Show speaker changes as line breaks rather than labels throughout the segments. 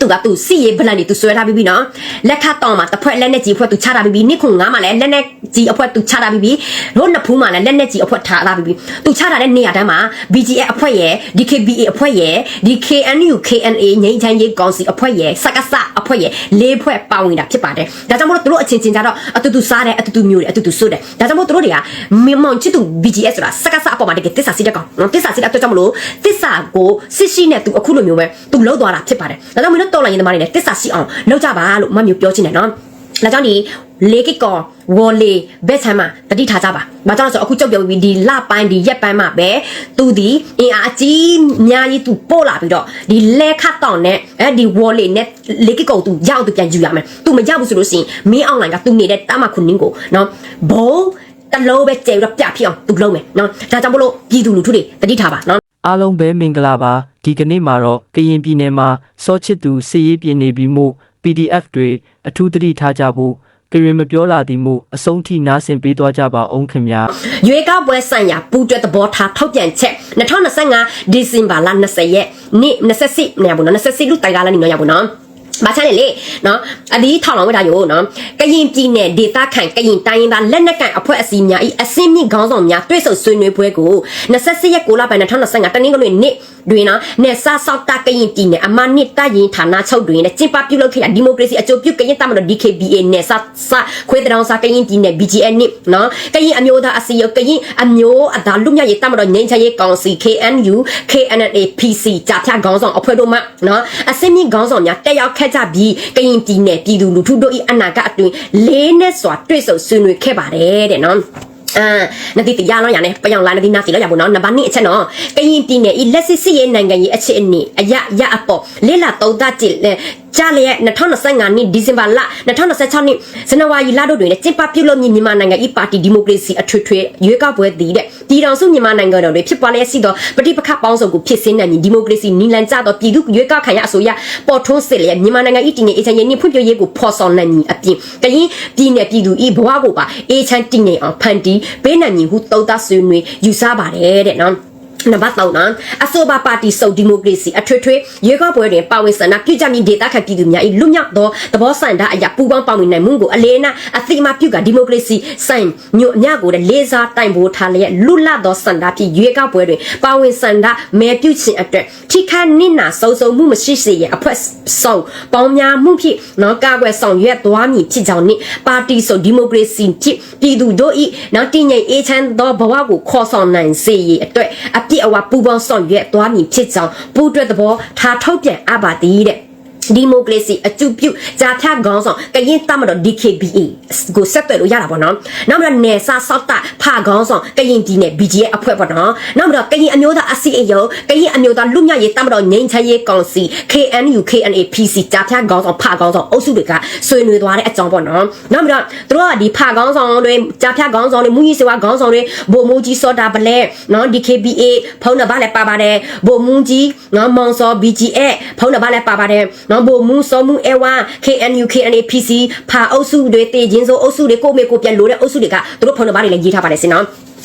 သူကသူစီရေးဗလန်တွေသူဆွဲထားပြီးပြီနော်လက်ခတ်တောင်းမှာတစ်ဖွဲ့လက်နဲ့ကြီးအဖွဲ့သူချထားပြီးပြီနိခုငါးမှာလည်းလက်နဲ့ကြီးအဖွဲ့သူချထားပြီးပြီတို့နှစ်ဖူးမှာလည်းလက်နဲ့ကြီးအဖွဲ့ထားထားပြီးပြီသူချထားတဲ့နေရာတန်းမှာ BGF အဖွဲ့ရဲ့ DKBA အဖွဲ့ရဲ့ DKNU KNA ငိမ့်ချမ်းရေးကောင်စီအဖွဲ့ရဲ့စကစအဖွဲ့ရဲ့လေးဖွဲ့ပါဝင်တာဖြစ်ပါတယ်ဒါကြောင့်မို့လို့သူတို့အချင်းချင်းကြတော့အတူတူစားတယ်အတူတူမျိုးတယ်အတူတူဆွတ်တယ်ဒါကြောင့်မို့သူတို့တွေကမမောင်ချစ်သူ BGS ဆိုတာစကစအပေါ်မှာတကယ်တစ္ဆာစီတဲ့ကောင်နော်တစ္ဆာစီတဲ့အတွက်ကြောင့်မလို့တစ္ဆာကိုစစ်ရှိနဲ့သူအခုလိုမျိုးပဲသူလှုပ်သွားတာဖြစ်ပါတယ်ဒါကြောင့်မလို့တော်လိုင်းရင်သမားတွေလည်းတစ္ဆာစီအောင်လုပ်ကြပါလို့မမျိုးပြောချင်တယ်နော်ဒါကြောင့်ဒီလေကီကောဝေါ်လေဘက်ဆမ်းမှာတတိထားကြပါ။ဘာကြောင့်လဲဆိုတော့အခုကြောက်ပြောပြီးဒီလပိုင်းဒီရက်ပိုင်းမှာပဲသူဒီအင်အားအကြီးအများကြီးသူပို့လာပြီးတော့ဒီလဲခတ်တောင်နဲ့အဲဒီဝေါ်လေနဲ့လေကီကောသူရောက်သူပြန်ယူရမယ်။ तू မရောက်ဘူးဆိုလို့ရှိရင်မင်းအွန်လိုင်းကသူနေတဲ့တာမခုနင်းကိုနော်ဘုံတလုံးပဲကျေတော့ပြဖြစ်အောင်သူလုပ်မယ်နော်။ဒါကြောင့်မလို့ပြည်သူလူထုတွေတတိထားပါနော်
အားလုံးပဲမင်္ဂလာပါဒီကနေ့မှာတော့ကရင်ပြည်နယ်မှာစောချစ်သူစစ်ရေးပြည်နေပြီးမှု PDF တွေအထူးသတိထားကြဖို့ကရင်မပြောလာသည်မှုအဆုံးထိနားဆင်ပေးသွားကြပါအောင်ခင်ဗျာ
ရွေးကောက်ပွဲဆိုင်ရာပူးတွဲသဘောထားထုတ်ပြန်ချက်2025ဒီဇင်ဘာလ20ရက်နေ့24နေရဘူးနော်24လူတိုင်ကားလာနေနော်ရဘူးနော် ဘာချမ်းလေလေနော်အဒီထောင်လောင်းဝတာယောနော်ကရင်ပြည်နယ်ဒေသခံကရင်တိုင်းရင်းသားလက်နက်ကန်အဖွဲ့အစည်းများဤအစင်းမြင့်ခေါင်းဆောင်များတွေ့ဆုံဆွေးနွေးပွဲကို28ရက်6လပိုင်း2025တနင်္ဂနွေနေ့တွင်နော်နေဆာဆောက်တာကရင်ပြည်နယ်အမနစ်တရင်ဌာနချုပ်တွင်ကျင်းပပြုလုပ်ခဲ့တဲ့ဒီမိုကရေစီအကျိုးပြုကရင်တမတော် DKBA နဲ့ဆာဆာခွေးတောင်စာကရင်ပြည်နယ် BGN နိနော်ကရင်အမျိုးသားအစည်းအရုံးကရင်အမျိုးအသားလူမြရေးတမတော်ငိမ့်ချရေးကောင်စီ KNU KNLA PC ကြာဖြတ်ခေါင်းဆောင်အဖွဲ့တို့မှနော်အစင်းမြင့်ခေါင်းဆောင်များတက်ရောက်ခဲ့ကြပြီးကရင်ပြည်နယ်ပြည်သူလူထုတို့၏အနာဂတ်အတွင်းလေးနဲ့စွာတွေ့ဆုံဆွေးနွေးခဲ့ပါတယ်တဲ့နော်အာနတိတရားလောရနဲ့ပယောင်လာနတိနာစီလောရဘူးနော်နံပါတ်2အချက်နော်ကရင်ပြည်နယ်ဤလက်စစ်စစ်ရေးနိုင်ငံရေးအခြေအနေအရရအပေါ်လေးလာသုံးသပ်ကြည့်ကြလျက်2025နှစ်ဒီဇင်ဘာလ2026နှစ်ဇန်နဝါရီလတို့တွင်ကျင်းပပြုလုပ်မည်မြန်မာနိုင်ငံဤပါတီဒီမိုကရေစီအထွေထွေရွေးကောက်ပွဲတည်တဲ့ပြည်တော်စုမြန်မာနိုင်ငံတော်တွေဖြစ်ပေါ်လျက်ရှိသောပဋိပက္ခပေါင်းစုံကိုဖြစ်စင်းနိုင်မည်ဒီမိုကရေစီနီလန်ကြသောပြည်သူရွေးကောက်ခံရအစိုးရပေါ်ထွန်းစစ်လျက်မြန်မာနိုင်ငံဤတည်ငြိမ်အေးချမ်းရေးနှင့်ဖွံ့ဖြိုးရေးကိုဖော်ဆောင်နိုင်မည်အပြင်ကရင်ပြည်နယ်ပြည်သူဤဘဝကိုပါအေးချမ်းတည်ငြိမ်အောင်ဖန်တီးပေးနိုင်မည်ဟုသုံးသပ်ဆွေးနွေးယူဆပါတယ်တဲ့နော် နံပါတ်3နော်အဆိုပါပါတီစုံဒီမိုကရေစီအထွေထွေရွေးကောက်ပွဲတွင်ပါဝင်ဆန္ဒပြုကြမည့်ဒေသခံပြည်သူများ၏လွတ်မြောက်သောသဘောဆန္ဒအရာပူးပေါင်းပါဝင်နိုင်မှုကိုအလေးအနက်အသိအမှတ်ပြုကဒီမိုကရေစီဆိုင်ညွတ်အညကိုလည်းလေးစားတိုင်ပိုးထားလျက်လွတ်လပ်သောဆန္ဒဖြင့်ရွေးကောက်ပွဲတွင်ပါဝင်ဆန္ဒမဲပြုခြင်းအတွက်ထိခါနစ်နာဆုံးဆုံးမှုမရှိစေရန်အဖွဲ့ဆောင်ပေါင်းများမှုဖြင့်နော်ကာကွယ်ဆောင်ရွက်သွားမည်ဖြစ်ကြောင်းနှင့်ပါတီစုံဒီမိုကရေစီဖြင့်ပြည်သူတို့၏နော်တည်ငြိမ်အေးချမ်းသောဘဝကိုခေါ်ဆောင်နိုင်စေရန်အတွက်အပြည့်အဝပူပေါင်းဆောင်ရွက်သွားမည်ဖြစ်ကြောင်းပူးတွဲသဘောထားထုတ်ပြန်အပ်ပါသည်တဲ့ ဒီမိုကရေစီအကျုပ်ပြုဂျာဖြတ်ခေါင်းဆောင်ကရင်တမတော် DKBA ကိုဆက်သွယ်လို့ရတာပေါ့နော်နောက်ပြီးတော့နေစာဆောက်တာဖာခေါင်းဆောင်ကရင်ဒီနဲ့ BGA အဖွဲ့ပေါ့နော်နောက်ပြီးတော့ကရင်အမျိုးသားအစည်းအရုံးကရင်အမျိုးသားလူမြရေးတမတော်ငိမ့်ချရေးကောင်စီ KNU KNA PC ဂျာဖြတ်ခေါင်းဆောင်ဖာခေါင်းဆောင်အုပ်စုတွေကဆွေးနွေးသွားတဲ့အကြောင်းပေါ့နော်နောက်ပြီးတော့သူတို့ကဒီဖာခေါင်းဆောင်တွေဂျာဖြတ်ခေါင်းဆောင်တွေမူကြီးစေဝါခေါင်းဆောင်တွေဗိုလ်မှူးကြီးစောတာပလဲနော် DKBA ဖုန်းနံပါတ်လည်းပါပါတယ်ဗိုလ်မှူးကြီးနော်မောင်စော BGA ဖုန်းနံပါတ်လည်းပါပါတယ်နော်ဗိုလ်မှူးစောမှု A1 KNU KNA PC ဖာအုပ်စုတွေတေချင်းစိုးအုပ်စုတွေကိုမေကိုပြန်လို့တဲ့အုပ်စုတွေကသူတို့ဖုန်းနံပါတ်တွေလည်းရေးထားပါတယ်စင်နော်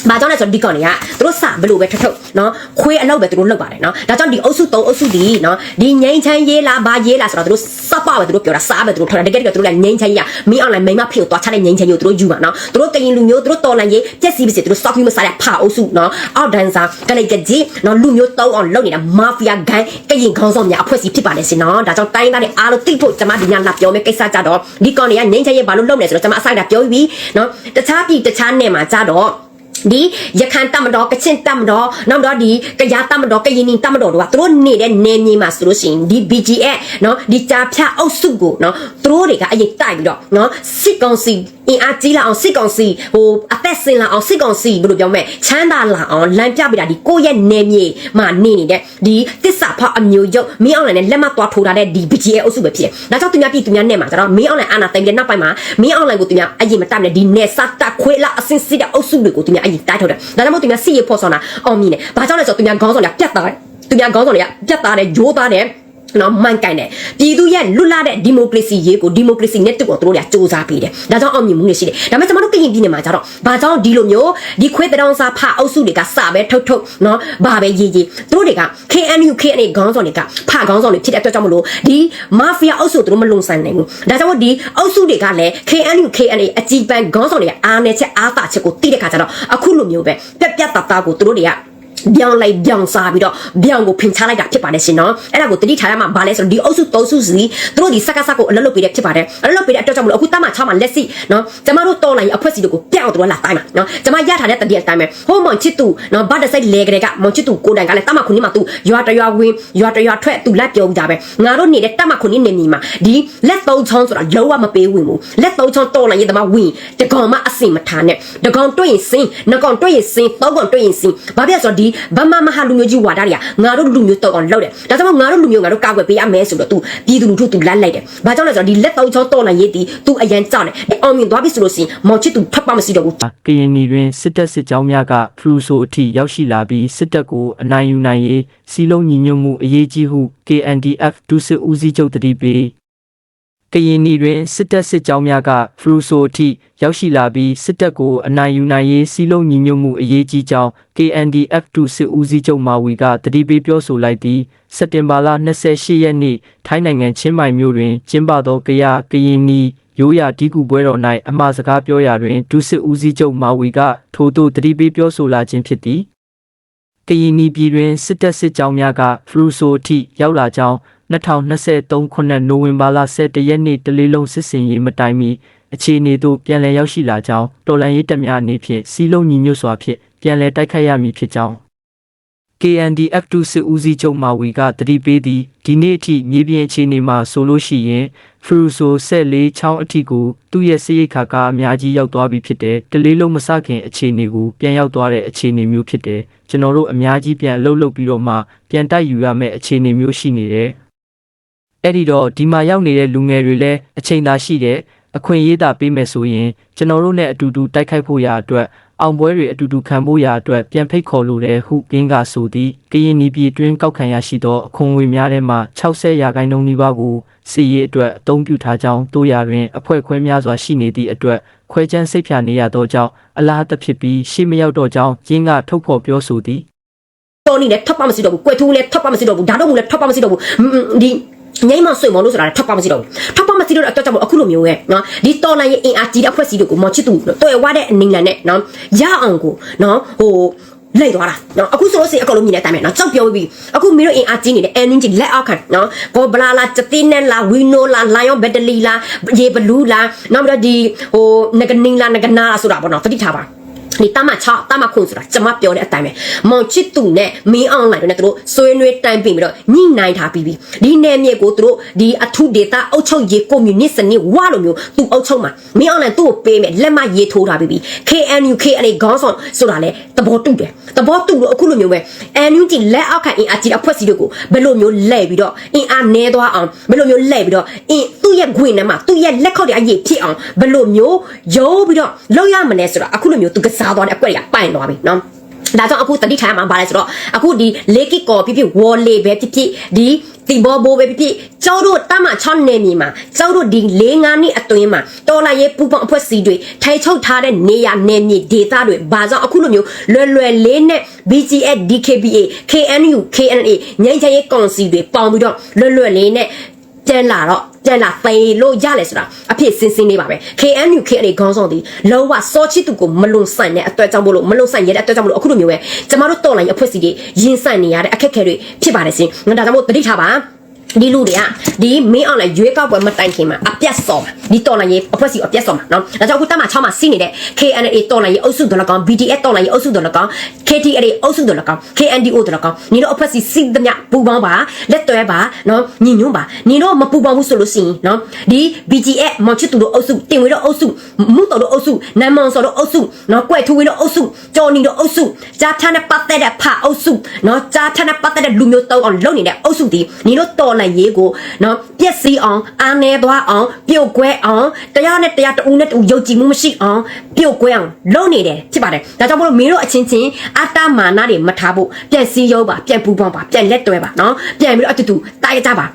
ဘာကြောင့်လဲဆိုတော့ဒီကောင်တွေကသူတို့စဘလို့ပဲထထုတ်နော်ခွေးအလောက်ပဲသူတို့လောက်ပါတယ်နော်ဒါကြောင့်ဒီအုပ်စု၃အုပ်စုဒီနော်ဒီငိမ့်ချမ်းရေးလားဘာရေးလားဆိုတော့သူတို့စပပဲသူတို့ပြောတာစားပဲသူတို့ထော်တာတကယ်တကယ်သူတို့လည်းငိမ့်ချမ်းရေးမင်းအွန်လိုင်းမိမဖေကိုတွားချတဲ့ငိမ့်ချမ်းရေးကိုသူတို့ယူပါနော်သူတို့ကရင်လူမျိုးသူတို့တော်လန်ရေးပြက်စီးပစီသူတို့ stock မစားတဲ့ဖာအုပ်စုနော်အောက်ဒန်ဆာကလေးကကြီးနော်လူမျိုးတောင်းအောင်လုပ်နေတာမာဖီယာဂိုင်းကရင်ခေါင်းဆောင်များအဖွဲ့အစည်းဖြစ်ပါတယ်စင်နော်ဒါကြောင့်တိုင်းသားတွေအားလုံးသိဖို့ကျွန်မဒီညလာပြောမယ်ကိစ္စကြတော့ဒီကောင်တွေကငိမ့်ချမ်းရေးဘာလို့လုပ်နေဆိုတော့ကျွန်မအဆိုင်တာပြောပြီးနော်တခြားပြည်တခြားနယ်မှာကြတော့ ဒီရခိုင်တမတော်ကချင်တမတော်နောက်တော့ဒီကယားတမတော်ကရင်နီတမတော်တို့ကသူတို့နေတဲ့နယ်မြေမှာဆိုလို့ရှိရင်ဒီ BGF เนาะဒီကြာဖြတ်အုပ်စုကိုเนาะသူတို့တွေကအရင်တိုက်ပြီးတော့เนาะစစ်ကောင်စီအင်အားကြီးလာအောင်စစ်ကောင်စီဟိုအသက်ဆင်လာအောင်စစ်ကောင်စီဘယ်လိုပြောမလဲချမ်းသာလာအောင်လမ်းပြပြတာဒီကိုယ့်ရဲ့နယ်မြေမှာနေနေတဲ့ဒီတစ္ဆာဖောက်အမျိုးရုပ်မင်းအောင်လည်းလက်မသွားထိုးထားတဲ့ဒီ BGF အုပ်စုပဲဖြစ်တယ်ဒါကြောင့်သူများပြည်သူများနဲ့မှာကျတော့မင်းအောင်လည်းအာနာတိုင်တဲ့နောက်ပိုင်းမှာမင်းအောင်လည်းကိုသူများအရင်မတတ်နဲ့ဒီနယ်စတက်ခွေးလာအစင်စစ်တဲ့အုပ်စုတွေကိုသူများ အရင်တိုက်ထုတ်တယ်ဒါကြောင့်မို့သူများစစ်ရေးဖော်ဆောင်တာအောင်မြင်တယ်ဘာကြောင့်လဲဆိုတော့သူများခေါင်းဆောင်တွေကပြတ်သားတယ်သူများခေါင်းဆောင်တွေကပြတ်သားတယ်ဂျိုးသားတယ် နော်မှန်ကန်တယ်ပြည်သူရဲ့လွတ်လပ်တဲ့ဒီမိုကရေစီရေးကိုဒီမိုကရေစီနဲ့တူကိုသူတို့တွေကစူးစမ်းပေးတယ်ဒါကြောင့်အောင်မြင်မှုတွေရှိတယ်ဒါပေမဲ့ကျွန်တော်တို့ကရင်ပြည်နယ်မှာကျတော့ဘာကြောင့်ဒီလိုမျိုးဒီခွေးတောင်စာဖအုပ်စုတွေကစပဲထုတ်ထုတ်နော်ဘာပဲရေးရေးသူတို့တွေက KNU KNA ခေါင်းဆောင်တွေကဖခေါင်းဆောင်တွေဖြစ်တဲ့အတွက်ကြောင့်မလို့ဒီမာဖီးယားအုပ်စုသူတို့မလုံဆိုင်နိုင်ဘူးဒါကြောင့်မို့ဒီအုပ်စုတွေကလည်း KNU KNA အကြီးပန်းခေါင်းဆောင်တွေကအားနေချက်အားသာချက်ကိုတိတဲ့ခါကျတော့အခုလိုမျိုးပဲပြက်ပြက်တတ်တာကိုသူတို့တွေက ပြောင်းလိုက်ပြောင်းစားပြီးတော့ပြောင်းကိုဖင်ချလိုက်တာဖြစ်ပါတယ်ရှင်နော်အဲ့ဒါကိုတတိထားရမှာဗာလဲဆိုတော့ဒီအုပ်စုသုံးစုစီသူတို့ဒီစက္ကစကိုအလလုပ်ပေးတဲ့ဖြစ်ပါတယ်အလလုပ်ပေးတဲ့အတွက်ကြောင့်မလို့အခုတမ6မှာလက်စီနော်ကျမတို့တော်လိုင်းအဖွဲ့စီတို့ကိုပြောင်းတို့လာတိုင်းမှာနော်ကျမရထားတဲ့တတိယတိုင်းမှာဟိုမောင်ချစ်သူနော်ဘာတဆိုင်လေကလေးကမောင်ချစ်သူကိုတိုင်ကလည်းတမခုနှစ်မှာသူရွာတရွာဝင်ရွာတရွာထွက်သူလက်ပြောကြပဲငါတို့နေတဲ့တမခုနှစ်နေမီမှာဒီလက်သုံးချောင်းဆိုတာလုံးဝမပေးဝင်ဘူးလက်သုံးချောင်းတော်လိုင်းရေးသမားဝင်တကောင်မှအစင်မထားနဲ့တကောင်တွေ့ရင်စင်နှကောင်တွေ့ရင်စင်သုံးကောင်တွေ့ရင်စင်ဘာဖြစ်လဲဆိုတော့ဒဗမာမဟာလူမျိုးကြီးဝါဒတွေကငါတို့လူမျိုးတော့အောင်လုပ်တယ်ဒါကြောင့်မို့ငါတို့လူမျိုးငါတို့ကာကွယ်ပေးရမယ်ဆိုတော့ तू ပြည်သူလူထု तू လတ်လိုက်တယ်ဘာကြောင့်လဲဆိုတော့ဒီလက်သုံးချောင်းတော်လိုင်းရေးတီ तू အရန်ကြောက်တယ်အဲ့အောင်မြင်သွားပြီဆိုလို့ရှိရင်မောင်ချစ် तू ဖတ်ပါမရှိတော့ဘူး
ကရင်နီတွင်စစ်တပ်စစ်ကြောင်းများကဖရူဆိုအထိရောက်ရှိလာပြီးစစ်တပ်ကိုအနိုင်ယူနိုင်ရေးစီလုံးညီညွတ်မှုအရေးကြီးဟု KNDF ဒုစစ်ဦးစီးချုပ်တတိပေး ကရင်နီတွင်စစ်တပ်စစ်ကြောင်းများကဖရူဆိုအထိရောက်ရှိလာပြီးစစ်တပ်ကိုအနိုင်ယူနိုင်ရေးစီလုံးညီညွတ်မှုအရေးကြီးကြောင်း KNDF ဒုစစ်ဦးစီးချုပ်မာဝီကတတိပေးပြောဆိုလိုက်သည်စက်တင်ဘာလ28ရက်နေ့ထိုင်းနိုင်ငံချင်းမိုင်မြို့တွင်ကျင်းပသောကရကရင်နီရိုးရာဒီကူပွဲတော်၌အမှားစကားပြောရာတွင်ဒုစစ်ဦးစီးချုပ်မာဝီကထိုသို့တတိပေးပြောဆိုလာခြင်းဖြစ်သည်ကရင်နီပြည်တွင်စစ်တပ်စစ်ကြောင်းများကဖရူဆိုအထိရောက်လာကြောင်း 2023ခုနှစ်နိုဝင်ဘာလ17ရက်နေ့တလေးလုံးစစ်စင်ရေးမတိုင်မီအခြေအနေသို့ပြန်လည်ရောက်ရှိလာကြောင်းတော်လန်ရေးတပ်များအနေဖြင့်စီလုံးညီညွတ်စွာဖြင့်ပြန်လည်တိုက်ခိုက်ရမည်ဖြစ်ကြောင်း KNDF2 စစ်ဦးစီးချုပ်မာဝီကတတိပေးသည်ဒီနေ့အထိမြေပြင်အခြေအနေမှာဆိုလို့ရှိရင်ဖရူဆိုဆက်လေးချောင်းအထိကိုသူ့ရဲ့စရိတ်ခါကအများကြီးရောက်သွားပြီဖြစ်တယ်တလေးလုံးမစခင်အခြေအနေကိုပြန်ရောက်သွားတဲ့အခြေအနေမျိုးဖြစ်တယ်ကျွန်တော်တို့အများကြီးပြန်အလုပ်လုပ်ပြီးတော့မှပြန်တိုက်ယူရမယ့်အခြေအနေမျိုးရှိနေတယ် အဲ့ဒီတော့ဒီမှာရောက်နေတဲ့လူငယ်တွေလည်းအချိန်သာရှိတယ်အခွင့်အရေးသာပေးမယ်ဆိုရင်ကျွန်တော်တို့နဲ့အတူတူတိုက်ခိုက်ဖို့ရာအတွက်အောင်ပွဲတွေအတူတူခံဖို့ရာအတွက်ပြန်ဖိတ်ခေါ်လိုတဲ့ဟုကင်းကဆိုသည်ကရင်နီပြည်တွင်းကောက်ခံရရှိသောအခွန်ငွေများထဲမှ60ရာခိုင်နှုန်းနီးပါးကိုစီရေးအတွက်အသုံးပြုထားကြောင်းတို့ရာတွင်အဖွဲ့ခွဲများစွာရှိနေသည့်အတွက်ခွဲချမ်းစိတ်ဖြာနေရသောကြောင့်အလားတဖြစ်ပြီးရှေ့မရောက်တော့ကြောင်းရင်းကထုတ်ဖော်ပြောဆိုသည်
တော်နေလည်းထပ်ပါမရှိတော့ဘူးကွယ်ထူးလည်းထပ်ပါမရှိတော့ဘူးဒါတော့မလည်းထပ်ပါမရှိတော့ဘူးဒီ ငိမ့်မဆွေမော်လို့ဆိုတာထပ်ပါမရှိတော့ဘူးထပ်ပါမရှိတော့အတွက်ကြောင့်အခုလိုမျိုးရဲ့နော်ဒီတော်လိုင်းရဲ့အင်အားကြီးတဲ့အဖွဲ့အစည်းတွေကိုမော်ချစ်သူတော်ဝါတဲ့အနေနဲ့နော်ရအောင်ကိုနော်ဟိုလိုက်သွားတာနော်အခုဆိုလို့ရှိရင်အကောင်လုံးမြင်တဲ့အတိုင်းပဲနော်ကြောက်ပြောပြီးအခုမင်းတို့အင်အားကြီးနေတဲ့အန်နင်းကြီးလက်အောက်ခံနော်ဘောဘလာလာစတင်းနဲ့လာဝီနိုလာလိုင်ယောဘက်တလီလာရေဘလူးလာနောက်ပြီးတော့ဒီဟိုငကနင်းလာငကနာဆိုတာပေါ့နော်သတိထားပါ ဒီတမချတမခုဆိုတာကျမပြောတဲ့အတိုင်းပဲမောင်ချစ်သူနဲ့မင်းအောင်လိုက်တို့နဲ့သူတို့ဆွေးနွေးတိုင်ပင်ပြီးတော့ညှိနှိုင်းထားပြီးပြီဒီနယ်မြေကိုသူတို့ဒီအထုဒေတာအုပ်ချုပ်ရေးကွန်မြူနစ်စနစ်ဝါလိုမျိုးသူအုပ်ချုပ်မှာမင်းအောင်လိုက်သူ့ကိုပေးမယ်လက်မရေးထိုးထားပြီးပြီ KNU KNA ခေါင်းဆောင်ဆိုတာလေသဘောတူတယ်သဘောတူလို့အခုလိုမျိုးပဲ NUG လက်အောက်ခံအင်အားကြီးအဖွဲ့အစည်းတွေကိုဘယ်လိုမျိုးလဲပြီးတော့အင်အားနည်းသွားအောင်ဘယ်လိုမျိုးလဲပြီးတော့အင်းသူ့ရဲ့ဂွင်ထဲမှာသူ့ရဲ့လက်ခောက်တွေအရေးဖြစ်အောင်ဘယ်လိုမျိုးရိုးပြီးတော့လောက်ရမလဲဆိုတော့အခုလိုမျိုးသူကစားသွားတဲ့အကွက်တွေကပိုင်သွားပြီနော်ဒါကြောင့်အခုတတိထိုင်မှာပါလဲဆိုတော့အခုဒီလေကစ်ကောဖြစ်ဖြစ်ဝေါ်လေပဲဖြစ်ဖြစ်ဒီတီဘောဘိုးပဲဖြစ်ဖြစ်ကျောတို့တမ6နေမြေမှာကျောတို့ဒီ၄၅နှစ်အတွင်းမှာတော်လာရေးပူပေါင်းအဖွဲ့အစည်းတွေထိုင်ချုပ်ထားတဲ့နေရနေမြေဒေသတွေဘာကြောင့်အခုလိုမျိုးလွယ်လွယ်လေးနဲ့ BGF DKBA KNU KNA ငြိမ်းချမ်းရေးကောင်စီတွေပေါင်းပြီးတော့လွယ်လွယ်လေးနဲ့ကျန်လာတော့ ကျန်လာသိလို့ရလဲဆိုတာအဖြစ်စင်းစင်းလေးပါပဲ KNU KNA ခေါင်းဆောင်ဒီလောကစောချစ်သူကိုမလွန်ဆိုင်တဲ့အတွက်ကြောင့်မလို့မလွန်ဆိုင်ရတဲ့အတွက်ကြောင့်မလို့အခုလိုမျိုးပဲကျမတို့တော်လိုင်းအဖွဲ့အစည်းတွေရင်ဆိုင်နေရတဲ့အခက်အခဲတွေဖြစ်ပါတယ်ရှင်ငါဒါကြောင့်မို့တတိထားပါ ဒီလူတွေကဒီမင်းအောင်လိုက်ရွေးကောက်ပွဲမတိုင်ခင်မှာအပြတ်စော်မှာဒီတော်လိုင်းရေးအဖွဲ့အစည်းအပြတ်စော်မှာနော်ဒါကြောင့်အခုတက်မှာ6မှာစီးနေတဲ့ KNA တော်လိုင်းရေးအုပ်စုတော်လကောင် BDS တော်လိုင်းရေးအုပ်စုတော်လကောင် KTRA အုပ်စုတော်လကောင် KNDO တော်လကောင်ညီတို့အဖွဲ့အစည်းစီးသမျှပူပေါင်းပါလက်တွဲပါနော်ညီညွန့်ပါညီတို့မပူပေါင်းဘူးဆိုလို့ရှိရင်နော်ဒီ BGS မောင်ချစ်သူတို့အုပ်စုတင်ဝေတို့အုပ်စုမှုတော်တို့အုပ်စုနမ်မောင်စော်တို့အုပ်စုနော်ကွဲ့ထူဝေတို့အုပ်စုကြော်နီတို့အုပ်စုဂျာထန်နဲ့ပတ်သက်တဲ့ဖအုပ်စုနော်ဂျာထန်နဲ့ပတ်သက်တဲ့လူမျိုးတောင်းအောင်လုပ်နေတဲ့အုပ်စုဒီညီတို့တော်လိုင်းရေးကိုနော်ပြက်စီးအောင်အာနေသွားအောင်ပြုတ်ကွဲအောင်တရားနဲ့တရားတူနဲ့တူယုံကြည်မှုမရှိအောင်ပြုတ်ကွဲအောင်လုပ်နေတယ်ဖြစ်ပါတယ်ဒါကြောင့်မလို့မင်းတို့အချင်းချင်းအတ္တမာနတွေမထားဖို့ပြန်စည်းရုံးပါပြန်ပူပေါင်းပါပြန်လက်တွဲပါနော်ပြန်ပြီးတော့အတူတူတိုက်ကြပါ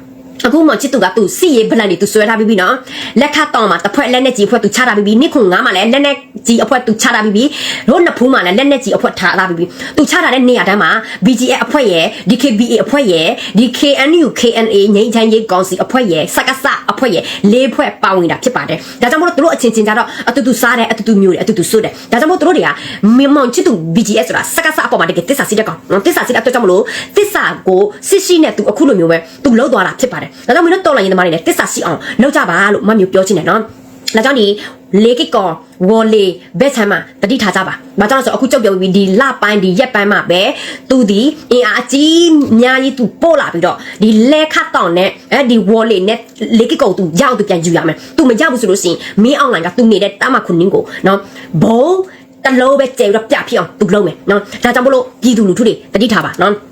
အခုမှချစ်သူကသူစီရေးဗလန်နေသူဆွဲထားပြီးပြီနော်လက်ခတ်တောင်းမှာတစ်ဖွဲ့လက်နဲ့ကြီးအဖွဲ့သူချထားပြီးပြီနှစ်ခုငါးမှာလည်းလက်နဲ့ကြီးအဖွဲ့သူချထားပြီးပြီတို့နှစ်ဖူးမှာလည်းလက်နဲ့ကြီးအဖွဲ့ထားထားပြီးပြီသူချထားတဲ့နေရာတန်းမှာ BGF အဖွဲ့ရဲ့ DKBA အဖွဲ့ရဲ့ DKNU KNA ငိမ့်ချမ်းရေးကောင်စီအဖွဲ့ရဲ့စကစအဖွဲ့ရဲ့လေးဖွဲ့ပါဝင်တာဖြစ်ပါတယ်ဒါကြောင့်မို့လို့တို့အချင်းချင်းကြတော့အတူတူစားတယ်အတူတူမျိုးတယ်အတူတူစွတ်တယ်ဒါကြောင့်မို့တို့တွေကမမောင်ချစ်သူ BGS ဆိုတာစကစအပေါ်မှာတကယ်တစ္ဆာစီတဲ့ကောင်နော်တစ္ဆာစီတဲ့အတွက်ကြောင့်မလို့တစ္ဆာကိုစစ်ရှိနဲ့သူအခုလိုမျိုးပဲသူလှုပ်သွားတာဖြစ်ပါတယ်ဒါကြောင့်မင်းတို့တော်လိုင်းရင်သမားတွေလည်းတစ္ဆာစီအောင်လုပ်ကြပါလို့မမျိုးပြောချင်တယ်နော်ဒါကြောင့်ဒီလေကစ်ကောဝေါ်လေဘက်ဆမ်းမှာတတိထားကြပါ။ဘာကြောင့်လဲဆိုတော့အခုကြောက်ပြောပြီးဒီလပိုင်းဒီရက်ပိုင်းမှာပဲသူဒီအင်အားအကြီးအများကြီးသူပို့လာပြီးတော့ဒီလဲခတ်တောင်နဲ့အဲဒီဝေါ်လေနဲ့လေကစ်ကောသူရောက်သူပြန်ယူရမယ်။ तू မရောက်ဘူးဆိုလို့ရှိရင်မင်းအွန်လိုင်းကသူနေတဲ့တာမခုနင်းကိုနော်ဘုံတလုံးပဲကျေတော့ပြဖြစ်အောင်သူလုပ်မယ်နော်။ဒါကြောင့်မလို့ပြည်သူလူထုတွေတတိထားပါနော်။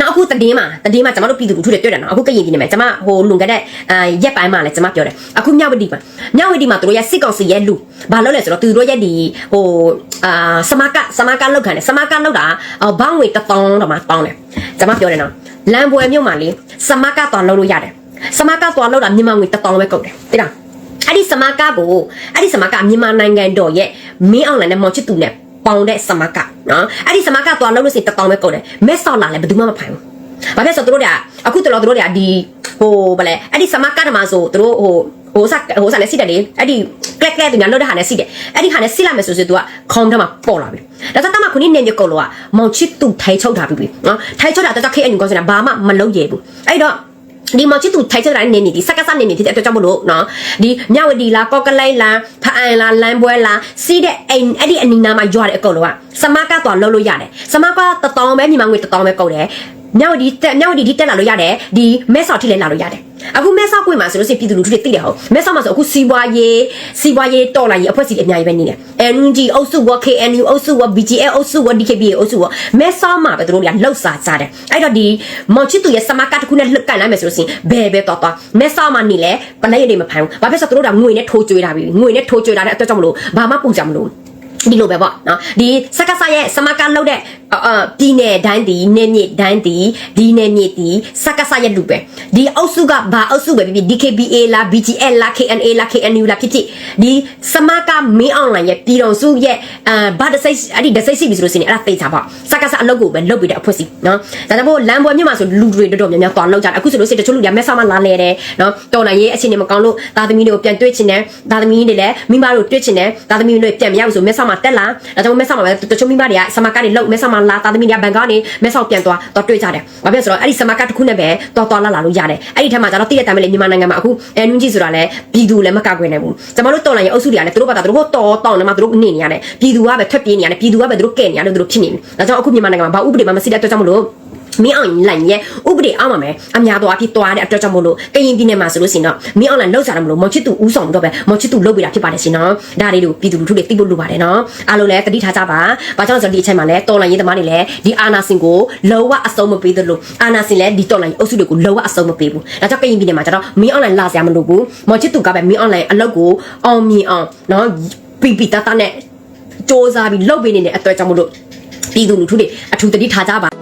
နောက်အခုတည်င်းမှာတည်င်းမှာကျွန်တော်တို့ပြည်သူလူထုတွေတွေ့တယ်နော်အခုကရင်ပြည်နယ်မှာကျွန်မဟိုလွန်ခဲ့တဲ့အာရက်ပိုင်းမှာလည်းကျွန်မပြောတယ်အခုမြောက်ဝတီမှာမြောက်ဝတီမှာသူတို့ရဲ့စစ်ကောင်စီရဲ့လူဘာလုပ်လဲဆိုတော့သူတို့ရဲ့ဒီဟိုအာစမကစမကလောက်ခံတယ်စမကလောက်တာဘောင်းငွေတစ်တောင်းတော့မှတောင်းတယ်ကျွန်မပြောတယ်နော်လမ်းပွဲမြို့မှာလေစမကသွားလောက်လို့ရတယ်စမကသွားလောက်တာမြန်မာငွေတစ်တောင်းပဲကုန်တယ်တိလားအဲ့ဒီစမကကိုအဲ့ဒီစမကမြန်မာနိုင်ငံတော်ရဲ့မင်းအောင်လိုင်းနဲ့မောင်ချစ်သူနဲ့ ပေါင်တဲ့စမကနော်အဲ့ဒီစမကသွားလို့လို့စင်တတောင်းပဲကုန်တယ်မက်ဆော့လာလည်းဘယ်သူမှမဖိုင်ဘူးဘာဖြစ်ဆိုသူတို့တွေကအခုတော်တော်တို့တွေကဒီဟိုဗလဲအဲ့ဒီစမကတမဆိုသူတို့ဟိုဟိုစဟိုစလည်းစီးတယ်လေအဲ့ဒီကလက်ကလက်သူညာလို့တဲ့ဟာနဲ့စီးတယ်အဲ့ဒီဟာနဲ့စီးလိုက်မယ်ဆိုဆိုသူကခေါင်းထဲမှာပေါ်လာပြီဒါကြောင့်တမခုနိနေမြကုတ်လို့ကမောင်ချစ်သူထိုင်ချုပ်ထားပြီနော်ထိုင်ချုပ်တာတော့ခေအန်ကောစင်ဘာမှမလုပ်ရဘူးအဲ့တော့ ဒီမောင်ချစ်သူထိုက်ချက်တိုင်းနေနေဒီစက္ကစနေနေဖြစ်တဲ့အတွက်ကြောင့်မလို့နော်ဒီမြဝတီလာကော့ကလိုက်လာဖအန်လာလမ်းပွဲလာစီးတဲ့အိမ်အဲ့ဒီအနီနာမှာရွာတဲ့အကုတ်လောကစမကတော့လှုပ်လို့ရတယ်စမကတတောင်းပဲညီမငွေတတောင်းပဲကုန်တယ်မြောက်ဒီတက်မြောက်ဒီဒီတက်လာလို့ရတယ်ဒီမဲဆောက်ထိလည်းလာလို့ရတယ် အခုမဲဆောက်ကွင်းမှာဆိုလို့ရှိရင်ပြည်သူလူထုတွေသိတယ်ဟုတ်မဲဆောက်မှာဆိုအခုစီးပွားရေးစီးပွားရေးတော်လာရေးအဖွဲ့အစည်းတွေအများကြီးပဲနေတယ် NUG အုပ်စုဝ KNU အုပ်စုဝ BGL အုပ်စုဝ DKBA အုပ်စုဝမဲဆောက်မှာပဲသူတို့တွေကလှုပ်စားကြတယ်အဲ့တော့ဒီမောင်ချစ်သူရဲ့စမကတစ်ခုနဲ့လှုပ်ကန်လိုက်မယ်ဆိုလို့ရှိရင်ဘယ်ပဲတော့တော့မဲဆောက်မှာနေလဲပလက်ရည်တွေမဖိုင်ဘူးဘာဖြစ်ဆိုသူတို့ကငွေနဲ့ထိုးကြွေးတာပြီငွေနဲ့ထိုးကြွေးတာတဲ့အတွက်ကြောင့်မလို့ဘာမှပူကြမလို့ဒီလိုပဲပေါ့နော်ဒီစက္ကစရဲ့စမကလောက်တဲ့ အာပြည်နယ်တိုင်းဒီနေမြေတိုင်းဒီဒီနေမြေဒီစက္ကစရဲ့လူပဲဒီအုပ်စုကဘာအုပ်စုပဲဖြစ်ဖြစ် DKBA လား BGL လား KNA လား KNU လားဖြစ်ဖြစ်ဒီစမကမင်းအွန်လိုင်းရဲ့ပြည်တော်စုရဲ့အာဘာတစိတ်အဲ့ဒီတစိတ်စီပြီဆိုလို့ရှိရင်အဲ့ဒါသိချပါစက္ကစအလုပ်ကိုပဲလုပ်ပြီးတဲ့အဖွဲ့စီနော်ဒါကြောင့်မို့လမ်းပေါ်မြို့မှာဆိုလူတွေတော်တော်များများသွားလောက်ကြတယ်အခုဆိုလို့ရှိရင်တချို့လူတွေကမဲဆောက်မှလာလဲတယ်နော်တော်နိုင်ရေးအခြေအနေမကောင်းလို့သားသမီးတွေကိုပြန်တွေ့ချင်တယ်သားသမီးတွေလည်းမိမတို့တွေ့ချင်တယ်သားသမီးတွေပြန်မရဘူးဆိုမဲဆောက်မှတက်လာဒါကြောင့်မဲဆောက်မှာပဲတချို့မိမတွေကစမကတွေလောက်မဲဆောက်မှလာသားသမီးတွေကဘန်ကနေမဲဆောက်ပြန်သွားတော့တွေ့ကြတယ်ဘာဖြစ်လဲဆိုတော့အဲ့ဒီစမကတစ်ခုနဲ့ပဲတော်တော်လာလာလို့ရတယ်အဲ့ဒီထက်မှကျတော့တည့်တဲ့တမ်းပဲလေမြန်မာနိုင်ငံမှာအခုအဲနွန်းကြီးဆိုတာလည်းပြည်သူလည်းမကကွယ်နိုင်ဘူးကျွန်တော်တို့တော်လိုင်းရဲ့အုပ်စုတွေကလည်းသူတို့ဘာသာသူတို့တော်တောင်းနေမှာသူတို့နေနေရတယ်ပြည်သူကပဲထွက်ပြေးနေရတယ်ပြည်သူကပဲသူတို့ကဲနေရတယ်သူတို့ဖြစ်နေပြီဒါကြောင့်အခုမြန်မာနိုင်ငံမှာဘာဥပဒေမှမရှိတဲ့အတွက်ကြောင့်မလို့ မင်းအောင်လိုင်းရဲ့ဥပဒေအောက်မှာမယ်အများတော့အဖြစ်သွားတဲ့အတွက်ကြောင့်မို့လို့ကရင်ပြည်နယ်မှာဆိုလို့ရှိရင်တော့မင်းအောင်လိုင်းလောက်စားတယ်မလို့မောင်ချစ်သူဦးဆောင်တော့ပဲမောင်ချစ်သူလုပ်ပေးတာဖြစ်ပါတယ်ရှင်နော်ဒါလေးတို့ပြည်သူလူထုတွေသိဖို့လိုပါတယ်နော်အားလုံးလည်းတတိထားကြပါဘာကြောင့်လဲဆိုတော့ဒီအချိန်မှာလည်းတော်လိုင်းရေးသမားတွေလည်းဒီအာနာစင်ကိုလောဝအစုံမပေးသလိုအာနာစင်လည်းဒီတော်လိုင်းအုပ်စုတွေကိုလောဝအစုံမပေးဘူးဒါကြောင့်ကရင်ပြည်နယ်မှာကျတော့မင်းအောင်လိုင်းလာစရာမလိုဘူးမောင်ချစ်သူကပဲမင်းအောင်လိုင်းအလုပ်ကိုအောင်မြင်အောင်နော်ပီပီတတနဲ့စ조사ပြီးလုပ်ပေးနေတဲ့အတွက်ကြောင့်မို့လို့ပြည်သူလူထုတွေအထူးတတိထားကြပါ